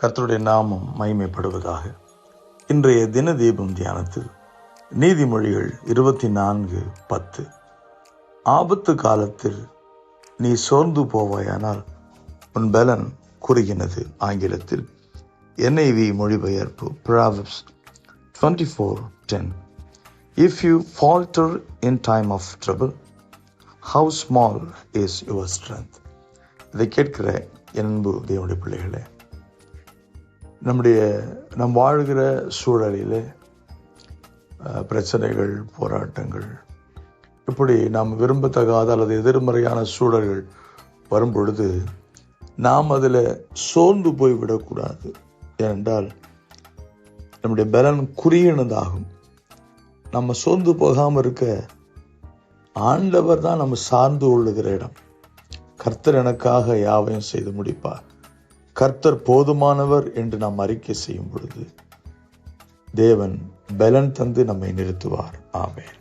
கர்த்தருடைய நாமம் மகிமைப்படுவதாக. இன்றைய தின தீபம் தியானத்தில் நீதிமொழிகள் இருபத்தி நான்கு பத்து. ஆபத்து காலத்தில் நீ சோர்ந்து போவாயானால் உன் பலன் குறுகினது. ஆங்கிலத்தில் என்ஐவி மொழிபெயர்ப்பு Proverbs twenty four ten if you falter in time of trouble how small is your strength இதை கேட்கிற என்பு தேவனுடைய பிள்ளைகளே நம்முடைய நம் வாழ்கிற சூழலிலே பிரச்சனைகள் போராட்டங்கள் இப்படி நாம் விரும்பத்தகாத அல்லது எதிர்மறையான சூழல்கள் வரும் பொழுது நாம் அதில் சோர்ந்து போய் விடக்கூடாது. ஏனென்றால் நம்முடைய பலன் குறியினதாகும். நம்ம சோர்ந்து போகாமல் இருக்க ஆண்டவர் தான் நம்ம சார்ந்து கொள்ளுகிற இடம். கர்த்தர் எனக்காக யாவையும் செய்து முடிப்பார். கர்த்தர் போதுமானவர் என்று நாம் அறிக்கை செய்யும் பொழுது தேவன் பலன் தந்து நம்மை நிறுத்துவார். ஆமேன்.